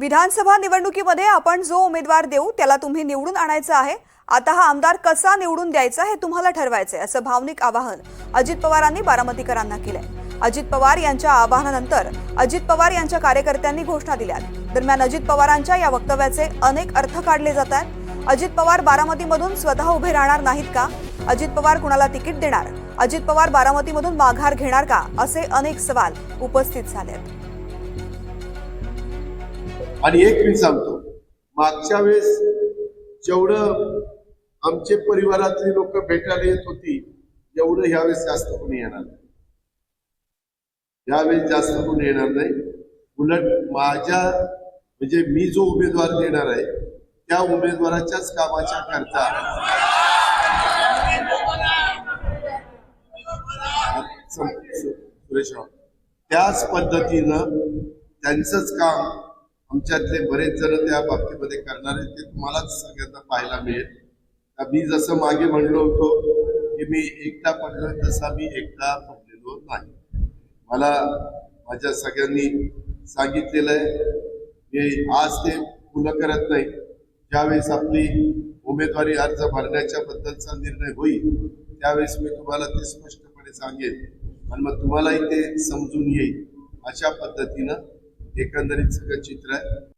विधानसभा निवडणुकीमध्ये आपण जो उमेदवार देऊ त्याला तुम्ही निवडून आणायचं आहे. आता हा आमदार कसा निवडून द्यायचा हे तुम्हाला ठरवायचंय असं भावनिक आवाहन अजित पवारांनी बारामतीकरांना केलंय. अजित पवार यांच्या आवाहनानंतर अजित पवार यांच्या कार्यकर्त्यांनी घोषणा दिल्या दरम्यान अजित पवारांच्या या वक्तव्याचे अनेक अर्थ काढले जात आहेत. अजित पवार बारामतीमधून स्वतः उभे राहणार नाहीत का? अजित पवार कुणाला तिकीट देणार? अजित पवार बारामतीमधून माघार घेणार का? असे अनेक सवाल उपस्थित झाले आहेत आणि एक मी सांगतो मागच्या वेळेस जेवढं आमचे परिवारातली लोक भेटायला येत होती एवढं ह्यावेळेस जास्त कोणी येणार नाही. यावेळेस जास्त कोणी येणार नाही. उलट माझ्या म्हणजे मी जो उमेदवार देणार आहे त्या उमेदवाराच्याच कामाच्या करता. सुरेश त्याच पद्धतीनं त्यांचंच काम आमच्यातले बरेच जण त्या बाबतीमध्ये करणार आहेत ते तुम्हालाच सगळ्यांना पाहायला मिळेल. मी जसं मागे म्हणलो होतो की मी एकटा पडलो तसा मी एकटा पडलेलो नाही. मला माझ्या सगळ्यांनी सांगितलेलं आहे की आज ते फुलं करत नाही. ज्यावेळेस आपली उमेदवारी अर्ज भरण्याच्या बद्दलचा निर्णय होईल त्यावेळेस मी तुम्हाला ते स्पष्टपणे सांगेन. आणि मग तुम्हालाही ते समजून येईल. अशा पद्धतीनं एकंदरीत सगळं चित्र आहे.